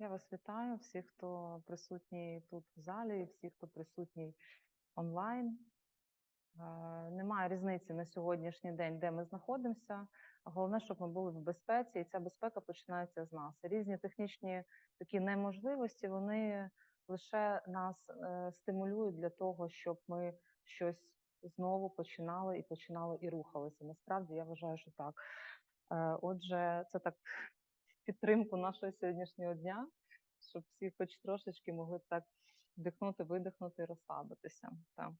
Я вас вітаю, всіх, хто присутній тут в залі, і всіх, хто присутній онлайн. Е, Немає різниці на сьогоднішній день, де ми знаходимося. Головне, щоб ми були в безпеці, і ця безпека починається з нас. Різні технічні такі неможливості, вони лише нас е, стимулюють для того, щоб ми щось знову починали і починали і рухалися. Насправді я вважаю, що так. Е, Отже, це так підтримку нашого сьогоднішнього дня, щоб всі хоч трошечки могли так вдихнути, видихнути і розслабитися. Так.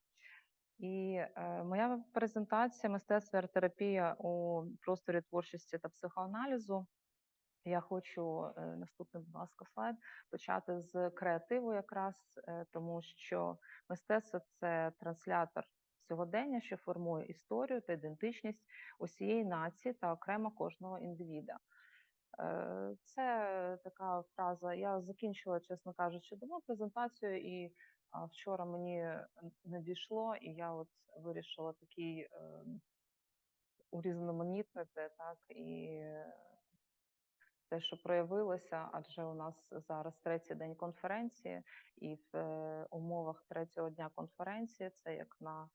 І е, моя презентація мистецтво арт-терапія у просторі творчості та психоаналізу. Я хочу е, наступний, будь ласка, слайд почати з креативу, якраз е, тому що мистецтво це транслятор сьогодення, що формує історію та ідентичність усієї нації та окремо кожного індивіда. Е, Це така фраза. Я закінчила, чесно кажучи, давно презентацію, і вчора мені надійшло, і я от вирішила такий е, урізноманітнити, так і те, що проявилося, адже у нас зараз третій день конференції, і в е, умовах третього дня конференції це як на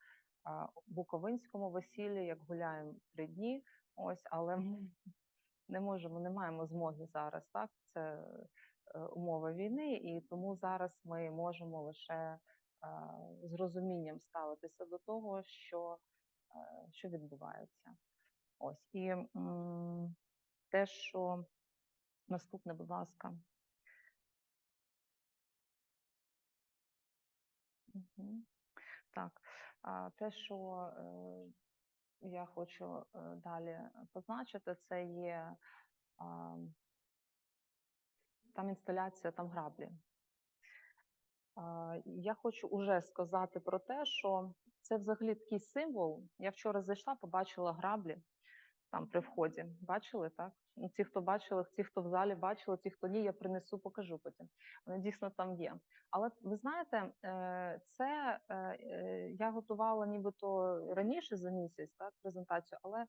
Буковинському весіллі, як гуляємо три дні. Ось, але не можемо, не маємо змоги зараз. Так, це е, умови війни, і тому зараз ми можемо лише е, з розумінням ставитися до того, що, е, що відбувається. Ось і те, що наступне, будь ласка. Так, те, що я хочу е, далі позначити, це є там інсталяція, там граблі. Я хочу уже сказати про те, що це взагалі такий символ. Я вчора зайшла, побачила граблі там при вході. Бачили, так? Ну, Ті, хто бачили, ті, хто в залі бачили, ті, хто ні, я принесу, покажу потім. Вони дійсно там є. Але ви знаєте, е, це е, е, я готувала нібито раніше за місяць так, презентацію, але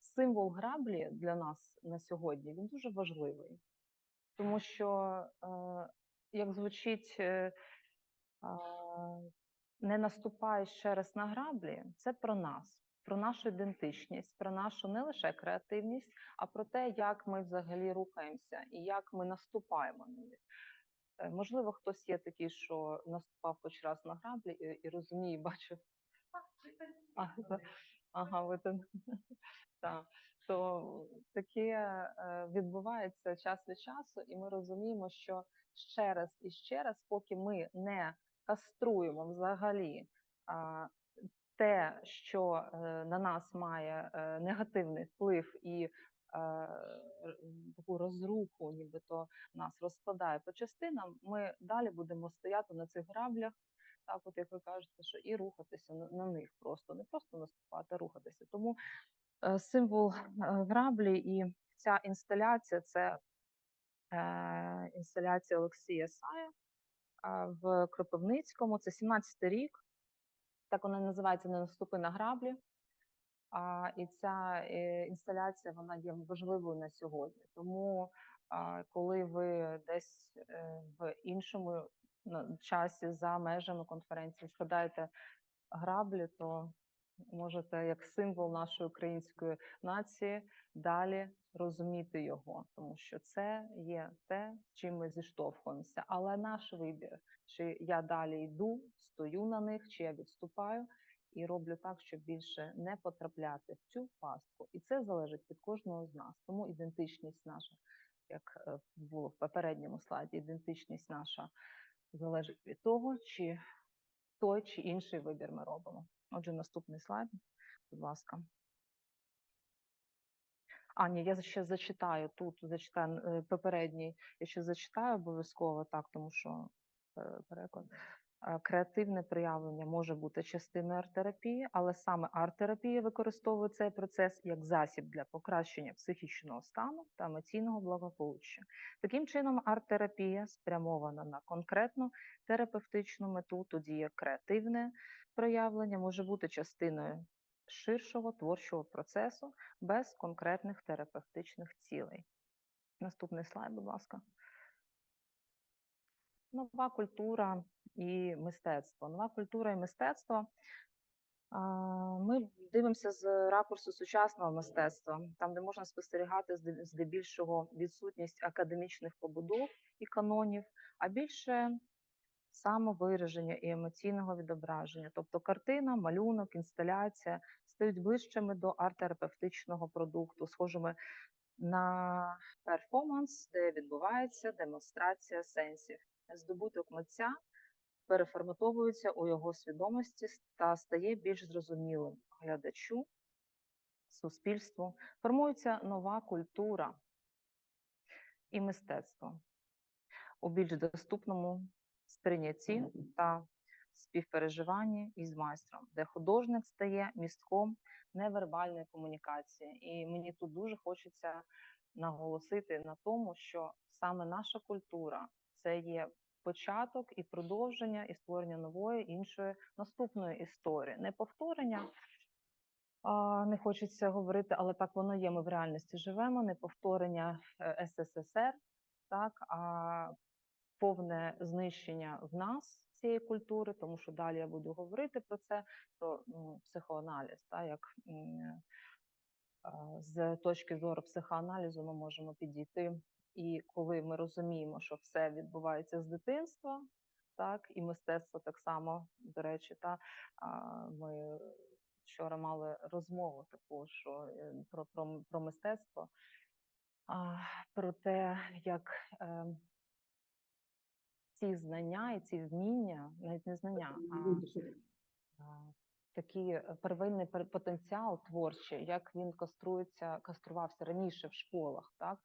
символ граблі для нас на сьогодні він дуже важливий, тому що як звучить не наступай ще раз на граблі, це про нас про нашу ідентичність, про нашу не лише креативність, а про те, як ми взагалі рухаємося і як ми наступаємо на них. Е, можливо, хтось є такий, що наступав хоч раз на граблі і, і розуміє, бачив. Ага, ви там. Так. То таке е, відбувається час від часу, і ми розуміємо, що ще раз і ще раз, поки ми не каструємо взагалі те, що е, на нас має е, негативний вплив і е, таку розруху, нібито нас розкладає по частинам, ми далі будемо стояти на цих граблях, так, от як ви кажете, що і рухатися на, них просто не просто наступати, а рухатися. Тому символ граблі і ця інсталяція це інсталяція Олексія Сая в Кропивницькому. Це 17-й рік. Так вона називається Не наступи на граблі. А, І ця е, інсталяція вона є важливою на сьогодні. Тому, а, коли ви десь е, в іншому часі за межами конференції складаєте граблі, то можете як символ нашої української нації далі розуміти його, тому що це є те, з чим ми зіштовхуємося. Але наш вибір, чи я далі йду, стою на них, чи я відступаю. І роблю так, щоб більше не потрапляти в цю пастку, і це залежить від кожного з нас. Тому ідентичність наша, як е, було в попередньому слайді, ідентичність наша залежить від того, чи той чи інший вибір ми робимо. Отже, наступний слайд, будь ласка. А, ні, я ще зачитаю тут, зачитаю е, попередній, я ще зачитаю обов'язково так, тому що е, переклад. Креативне проявлення може бути частиною арт-терапії, але саме арт-терапія використовує цей процес як засіб для покращення психічного стану та емоційного благополуччя. Таким чином, арт-терапія спрямована на конкретну терапевтичну мету, тоді як креативне проявлення може бути частиною ширшого творчого процесу без конкретних терапевтичних цілей. Наступний слайд, будь ласка. нова культура і мистецтво. Нова культура і мистецтво. Ми дивимося з ракурсу сучасного мистецтва, там, де можна спостерігати здебільшого відсутність академічних побудов і канонів, а більше самовираження і емоційного відображення. Тобто картина, малюнок, інсталяція стають ближчими до арт-терапевтичного продукту, схожими на перформанс, де відбувається демонстрація сенсів. Здобуток митця переформатовується у його свідомості та стає більш зрозумілим глядачу, суспільству. Формується нова культура і мистецтво у більш доступному сприйнятті та співпереживанні із майстром, де художник стає містком невербальної комунікації. І мені тут дуже хочеться наголосити на тому, що саме наша культура це є початок і продовження і створення нової іншої наступної історії, не повторення. Не хочеться говорити, але так воно є. Ми в реальності живемо. Не повторення е, СССР, так а повне знищення в нас цієї культури, тому що далі я буду говорити про це, про ну, психоаналіз, та як з точки зору психоаналізу ми можемо підійти. І коли ми розуміємо, що все відбувається з дитинства, так і мистецтво так само, до речі, та ми вчора мали розмову таку, що е, про, про, про мистецтво, про те, як е, ці знання і ці вміння, навіть не знання, а такий е, первинний потенціал творчий, як він каструється, каструвався раніше в школах. Так?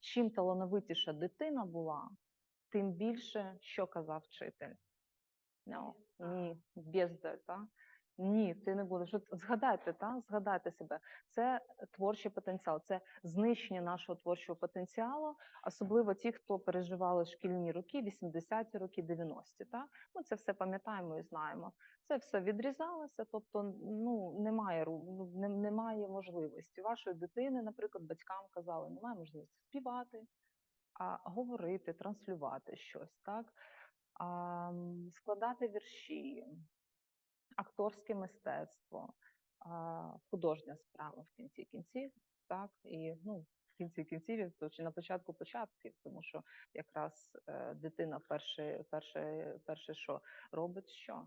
Чим талановитіша дитина була, тим більше, що казав вчитель. No, ні, бездарь, та? Ні, ти не будеш. От згадайте, та? згадайте себе. Це творчий потенціал, це знищення нашого творчого потенціалу, особливо ті, хто переживали шкільні роки, 80-ті роки, 90-ті. Та? Ми це все пам'ятаємо і знаємо. Це все відрізалося, тобто ну, немає, ну, немає можливості. Вашої дитини, наприклад, батькам казали, немає можливості співати, а говорити, транслювати щось, так? а, складати вірші, акторське мистецтво, художня справа в кінці кінців, так, і ну, в кінці кінців, то чи на початку початків, тому що якраз е, дитина перше, перше, перше, що робить, що?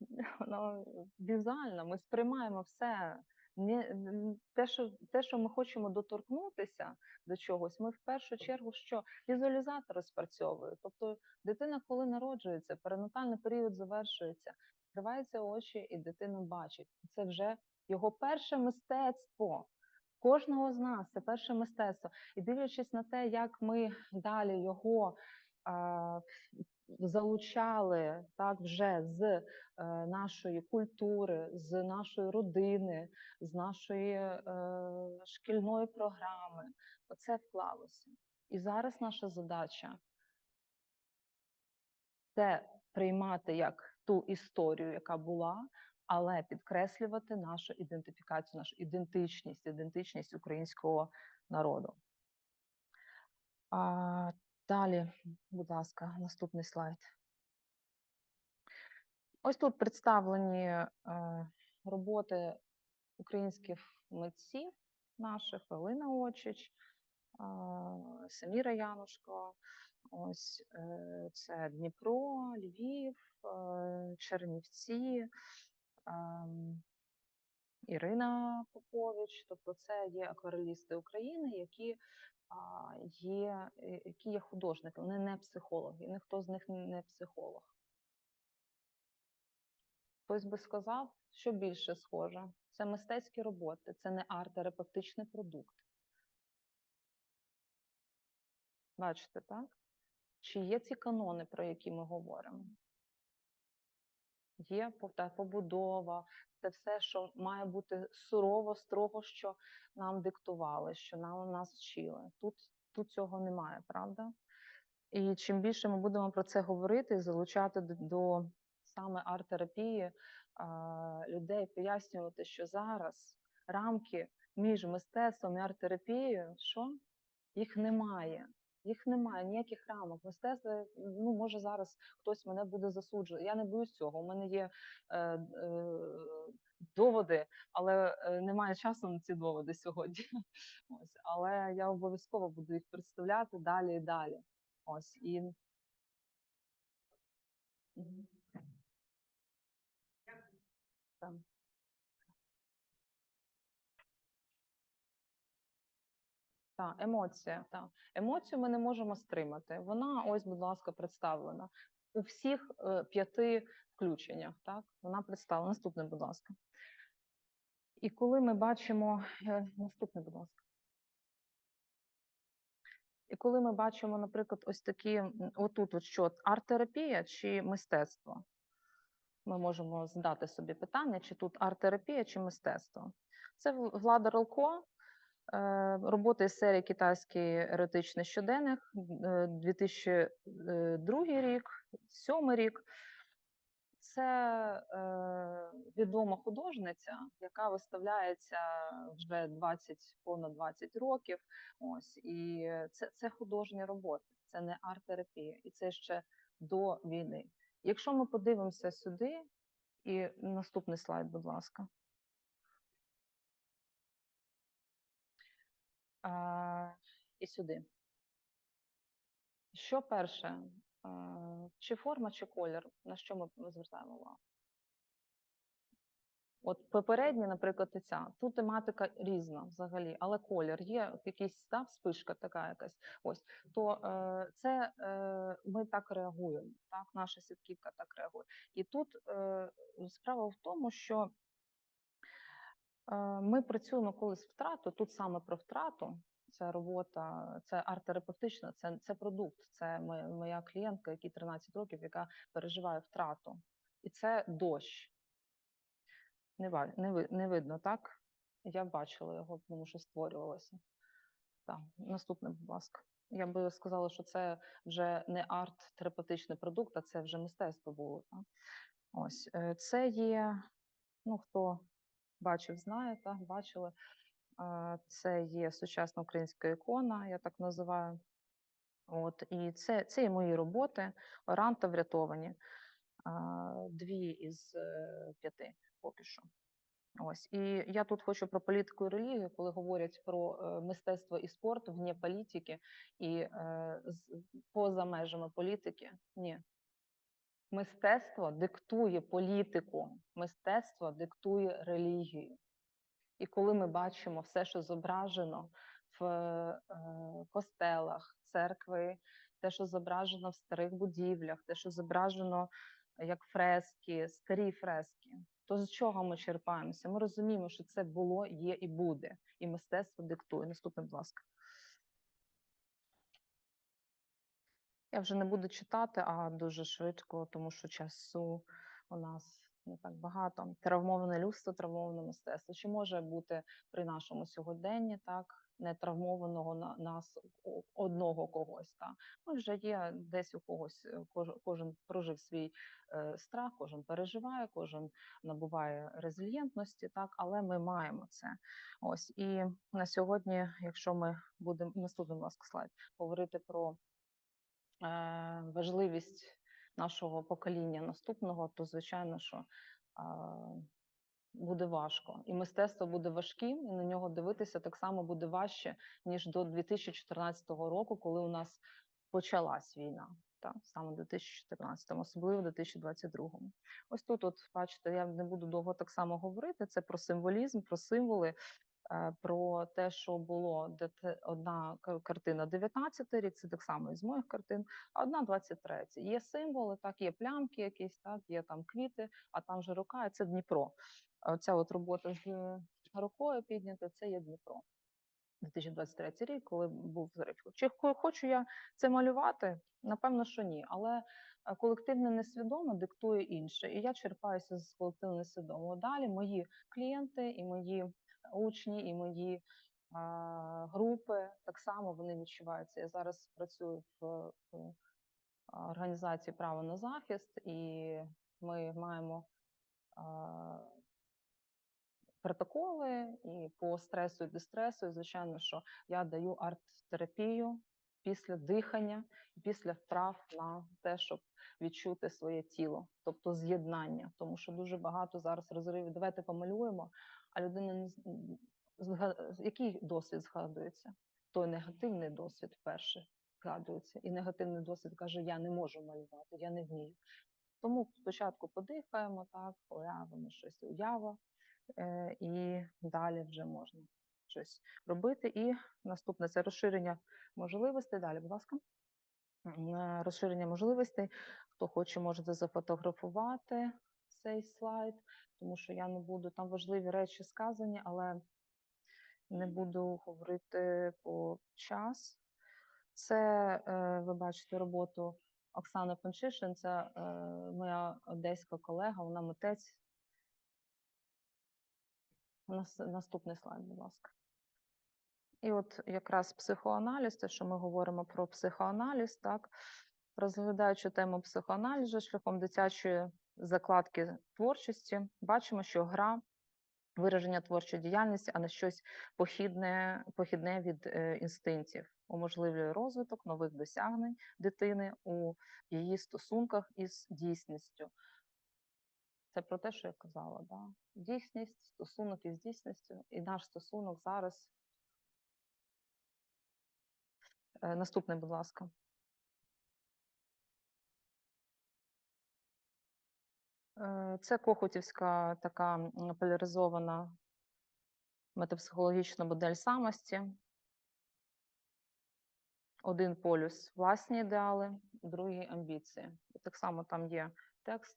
Воно візуально, ми сприймаємо все. Не, те, що, те, що ми хочемо доторкнутися до чогось, ми в першу чергу що візуалізатори спрацьовують. Тобто дитина, коли народжується, перинатальний період завершується, відкриваються очі, і дитина бачить. Це вже його перше мистецтво. Кожного з нас це перше мистецтво. І дивлячись на те, як ми далі його а, залучали так вже з е, нашої культури, з нашої родини, з нашої е, шкільної програми, оце вклалося. І зараз наша задача це приймати як ту історію, яка була, але підкреслювати нашу ідентифікацію, нашу ідентичність, ідентичність українського народу. А, далі, будь ласка, наступний слайд. Ось тут представлені е, роботи українських митців наших Олена Очич, Саміра Янушко. Ось е, це Дніпро, Львів, Чернівці, ем, Ірина Попович. Тобто, це є акварелісти України, які є, е, які є художники, вони не психологи, ніхто з них не психолог. Хтось би сказав, що більше схоже. Це мистецькі роботи, це не арт-терапевтичний продукт. Бачите, так? Чи є ці канони, про які ми говоримо? Є та побудова, це все, що має бути сурово, строго, що нам диктували, що нам нас вчили. Тут, тут цього немає, правда? І чим більше ми будемо про це говорити залучати до саме арт-терапії людей, пояснювати, що зараз рамки між мистецтвом і арт-терапією, що їх немає. Їх немає, ніяких рамок. Мистецтво, ну може зараз хтось мене буде засуджувати. Я не боюсь цього. У мене є е, е, доводи, але е, немає часу на ці доводи сьогодні. Ось, але я обов'язково буду їх представляти далі і далі. Ось і Мгм. Так, емоція. Так. Емоцію ми не можемо стримати. Вона, ось, будь ласка, представлена у всіх е, п'яти включеннях. Так, вона представлена. Наступне, будь ласка. І коли ми бачимо е, наступне, будь ласка. І коли ми бачимо, наприклад, ось такі, отут, от що арт-терапія чи мистецтво, ми можемо задати собі питання, чи тут арт-терапія чи мистецтво. Це Влада Ролко, роботи із серії Китайський еротичний щоденник, е, 2002 рік, 2007 рік. Це е, відома художниця, яка виставляється вже 20, понад 20 років. Ось і це, це художні роботи, це не арт-терапія, і це ще до війни. Якщо ми подивимося сюди, і наступний слайд, будь ласка. І сюди. Що перше? Чи форма, чи колір? На що ми звертаємо увагу? От попередня, наприклад, ця. Тут тематика різна взагалі, але колір є якийсь та, вспишка така якась. Ось то е, це е, ми так реагуємо. Так, наша сітківка так реагує. І тут е, справа в тому, що ми працюємо коли з втрату. Тут саме про втрату. Це робота, це арт-терапевтична, це, це продукт. Це моя, моя клієнтка, якій 13 років, яка переживає втрату. І це дощ. Не, не, не видно, так? Я бачила його, тому що створювалося. Так, наступне, будь ласка. Я би сказала, що це вже не арт-терапевтичний продукт, а це вже мистецтво було. Так? Ось е, це є, ну хто бачив, знає, так, бачили. Це є сучасна українська ікона, я так називаю. От, і це, це і мої роботи, Оранта врятовані. Дві із е, п'яти поки що. Ось і я тут хочу про політику і релігію, коли говорять про е, мистецтво і спорт вне політики і е, поза межами політики. Ні. Мистецтво диктує політику, мистецтво диктує релігію. І коли ми бачимо все, що зображено в е, костелах, церкви, те, що зображено в старих будівлях, те, що зображено як фрески, старі фрески, то з чого ми черпаємося? Ми розуміємо, що це було, є і буде, і мистецтво диктує. Наступне, будь ласка. Я вже не буду читати, а дуже швидко, тому що часу у нас не так багато. Травмоване людство, травмоване мистецтво. Чи може бути при нашому сьогоденні так не травмованого на нас одного когось? Так? Ну, вже є десь у когось, е, кож- кожен прожив свій е, страх, кожен переживає, кожен набуває резильєнтності, так, але ми маємо це. Ось і на сьогодні, якщо ми будемо наступний, ласка, слайд, говорити про важливість нашого покоління наступного, то звичайно, що е, буде важко. І мистецтво буде важким, і на нього дивитися так само буде важче, ніж до 2014 року, коли у нас почалась війна. Так, саме в 2014, особливо в 2022. Ось тут, от бачите, я не буду довго так само говорити. Це про символізм, про символи, е, про те, що було одна картина 19 рік, це так само із моїх картин, а одна 23. Є символи, так, є плямки якісь, так, є там квіти, а там же рука, це Дніпро. Оця от робота з е, рукою піднята, це є Дніпро. 2023 рік, коли був взрив. Чи хочу я це малювати? Напевно, що ні. Але е, колективне несвідоме диктує інше. І я черпаюся з колективного несвідомого. Далі мої клієнти і мої учні, і мої групи так само вони відчуваються. Я зараз працюю в, організації право на захист, і ми маємо. Протоколи і по стресу і дистресу, і звичайно, що я даю арт-терапію після дихання, після вправ на те, щоб відчути своє тіло, тобто з'єднання, тому що дуже багато зараз розривів. Давайте помалюємо, а людина який досвід згадується? Той негативний досвід перший згадується, і негативний досвід каже: Я не можу малювати, я не вмію. Тому спочатку подихаємо, так, уявимо щось, уява, е, і далі вже можна щось робити. І наступне це розширення можливостей. Далі, будь ласка. Е, Розширення можливостей. Хто хоче, можете зафотографувати цей слайд, тому що я не буду там важливі речі сказані, але не буду говорити по час. Це е, ви бачите роботу Оксани Панчишин, це е, моя одеська колега, вона митець. Нас- Наступний слайд, будь ласка. І от якраз психоаналіз, те, що ми говоримо про психоаналіз, так, розглядаючи тему психоаналізу шляхом дитячої закладки творчості, бачимо, що гра вираження творчої діяльності, а не щось похідне, похідне від е, інстинктів, уможливлює розвиток нових досягнень дитини у її стосунках із дійсністю. Це про те, що я казала, да? дійсність, стосунок із дійсністю, і наш стосунок зараз. Е, Наступний, будь ласка. Це Кохутівська така поляризована метапсихологічна модель самості. Один полюс власні ідеали, другий амбіції. Так само там є текст,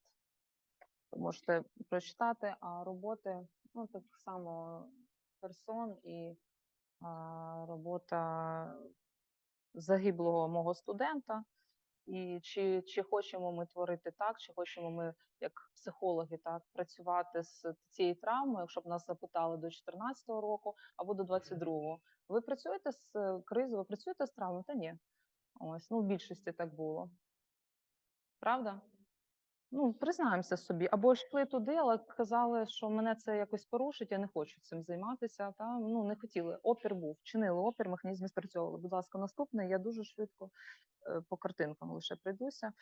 можете прочитати, а роботи, ну так само персон і а, робота загиблого мого студента. І чи, чи хочемо ми творити так, чи хочемо ми, як психологи, так працювати з цією травмою, якщо б нас запитали до 2014 року або до 22-го. Ви працюєте з е, кризою, ви працюєте з травмою? Та ні. Ось, ну в більшості так було. Правда? Ну, признаємося собі, або йшли туди, але казали, що мене це якось порушить, я не хочу цим займатися. Та ну не хотіли. Опір був, чинили опір, механізми спрацьовували. Будь ласка, наступне. Я дуже швидко е, по картинкам лише прийдуся.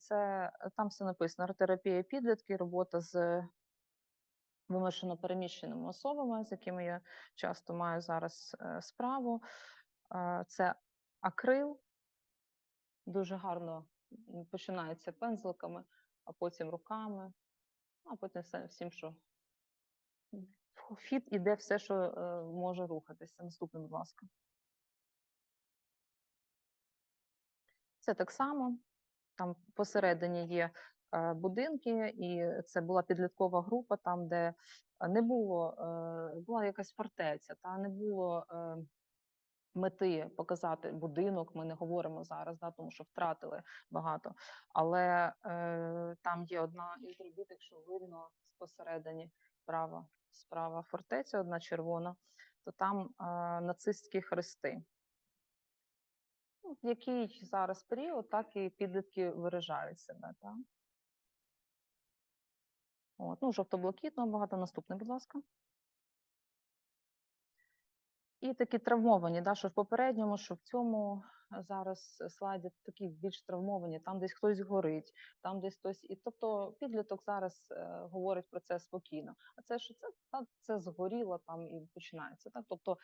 Це там все написано: арт-терапія підлітки, робота з вимушено переміщеними особами, з якими я часто маю зараз е, справу. Е, Це акрил, дуже гарно починається пензликами, а потім руками, а потім всім, що в хід іде все, що е, може рухатися. Наступний, будь ласка. Це так само. Там посередині є е, будинки, і це була підліткова група, там, де не було, е, була якась фортеця, та не було мети показати будинок. Ми не говоримо зараз, да, тому що втратили багато. Але е, там є одна із робіт, якщо видно посередині права, справа фортеця, одна червона, то там е, нацистські хрести. Ну, в який зараз період, так і підлітки виражають себе. Так? От, ну, жовто-блакитного багато. Наступний, будь ласка. І такі травмовані, да, що в попередньому, що в цьому е, зараз слайді такі більш травмовані, там десь хтось горить, там десь хтось. І тобто підліток зараз е, говорить про це спокійно. А це що це, та, це згоріло там і починається. Так? Тобто,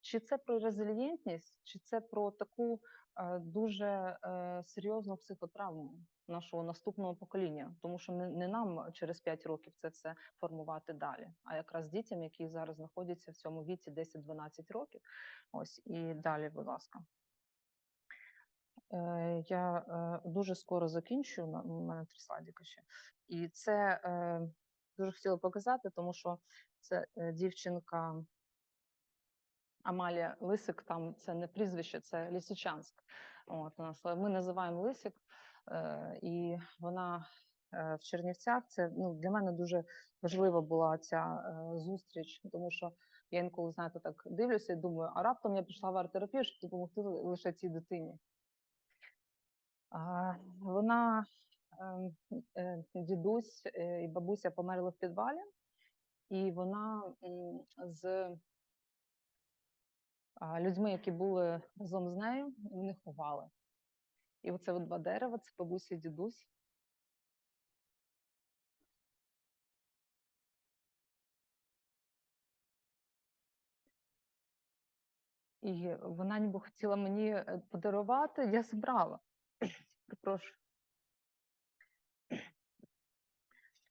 чи це про резилієнтність, чи це про таку е, дуже е, серйозну психотравму нашого наступного покоління, тому що не, нам через 5 років це все формувати далі, а якраз дітям, які зараз знаходяться в цьому віці 10-12 років. Ось і далі, будь ласка. Е, Я дуже скоро закінчу. У мене три слайдика ще. І це дуже хотіла показати, тому що це дівчинка Амалія Лисик, там це не прізвище, це Лісичанськ. От у нас ми називаємо Лисик, е, і вона е, в Чернівцях. Це ну для мене дуже важлива була ця е, зустріч, тому що я інколи знаєте, так дивлюся і думаю, а раптом я пішла в арт-терапію, щоб допомогти лише цій дитині. Вона ем, дідусь і бабуся померли в підвалі, і вона з людьми, які були разом з нею, і вони ховали. І оце два дерева, це бабуся дідусь. І вона ніби хотіла мені е, подарувати, я забрала. Перепрошую.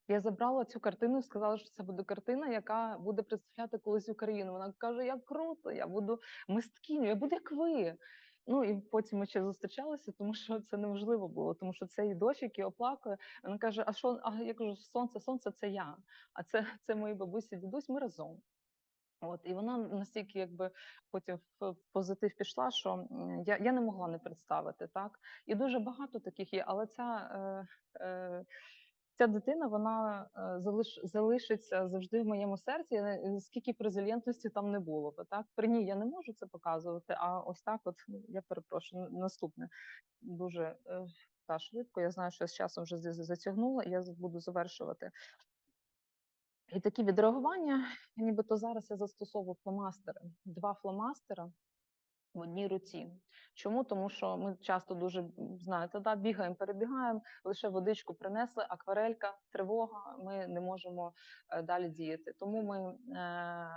Я забрала цю картину і сказала, що це буде картина, яка буде представляти колись Україну. Вона каже: як круто, я буду мисткиню, я буду як ви. Ну і потім ми ще зустрічалися, тому що це неможливо було, тому що це її дочь, який оплакує. Вона каже: А що, а я кажу, сонце, сонце це я, а це, це мої бабусі, дідусь, ми разом. От, і вона настільки, якби потім в позитив пішла, що я, я не могла не представити, так. І дуже багато таких є, але ця, е, е, ця дитина вона е, залиш, залишиться завжди в моєму серці, е, скільки б резильєнтності там не було. би, Так? При ній я не можу це показувати, а ось так, от ну, я перепрошую, наступне дуже е, та швидко. Я знаю, що я з часом вже затягнула, і я буду завершувати. І такі відреагування, нібито зараз я застосовую фломастери, два фломастера в одній руці. Чому? Тому що ми часто дуже знаєте, да, бігаємо, перебігаємо, лише водичку принесли, акварелька, тривога, ми не можемо е, далі діяти. Тому ми е,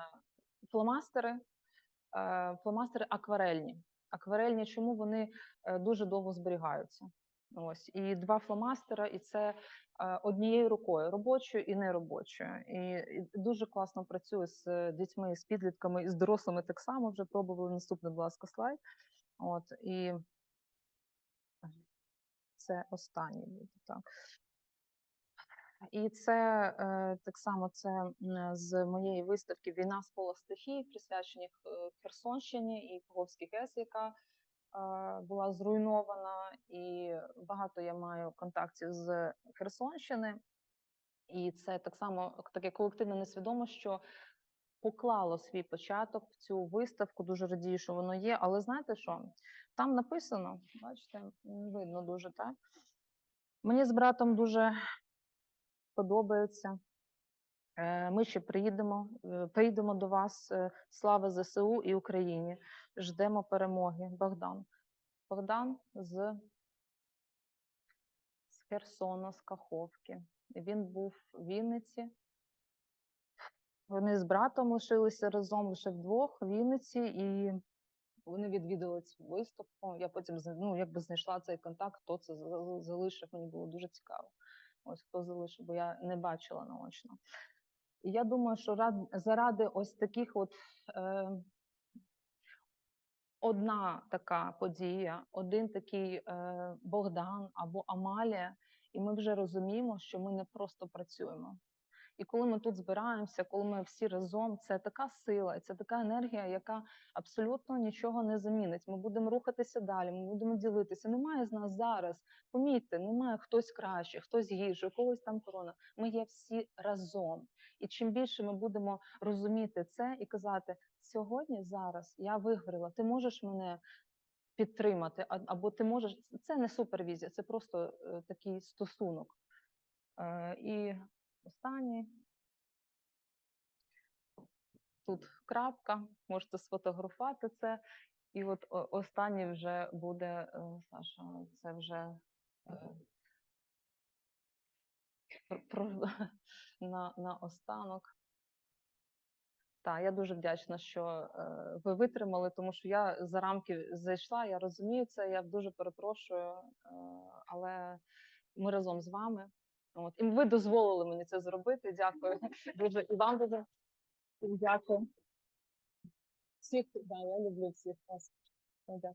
фломастери, е, фломастери акварельні. Акварельні, чому вони дуже довго зберігаються? Ось і два фломастера, і це е, однією рукою, робочою і неробочою. І, дуже класно працює з е, дітьми, з підлітками і з дорослими так само. Вже пробували наступний, будь ласка, слайд. От і це останній буде так. І це е, так само це з моєї виставки Війна з пола стихій, присвячені Херсонщині і Каховській ГЕС, яка була зруйнована. І багато я маю контактів з Херсонщини. І це так само таке колективне несвідомо, що поклало свій початок в цю виставку. Дуже радію, що воно є. Але знаєте що? Там написано, бачите, видно дуже так. Мені з братом дуже подобається. Е, Ми ще приїдемо, е, приїдемо до вас. е, Слава ЗСУ і Україні. Ждемо перемоги. Богдан. Богдан з, з Херсона, з Каховки. Він був в Вінниці. Вони з братом лишилися разом лише вдвох в Вінниці, і вони відвідали цю виставку. Я потім ну, якби знайшла цей контакт, хто це залишив. Мені було дуже цікаво. Ось хто залишив, бо я не бачила наочно. І я думаю, що заради ось таких от е, одна така подія, один такий е, Богдан або Амалія, і ми вже розуміємо, що ми не просто працюємо. І коли ми тут збираємося, коли ми всі разом, це така сила, це така енергія, яка абсолютно нічого не замінить. Ми будемо рухатися далі, ми будемо ділитися. Немає з нас зараз. Помітьте, немає хтось краще, хтось гірше, у когось там корона. Ми є всі разом. І чим більше ми будемо розуміти це і казати, сьогодні, зараз я вигоріла, ти можеш мене підтримати, або ти можеш. Це не супервізія, це просто е, такий стосунок. Е, і останній. Тут крапка, можете сфотографувати це. І от останній вже буде, е, Саша, це вже про, на, на останок. Так, я дуже вдячна, що е, ви витримали, тому що я за рамки зайшла, я розумію це, я дуже перепрошую, е, але ми разом з вами. От, і ви дозволили мені це зробити. Дякую дуже і вам дуже дякую. Всіх, да, я люблю всіх вас. Дякую.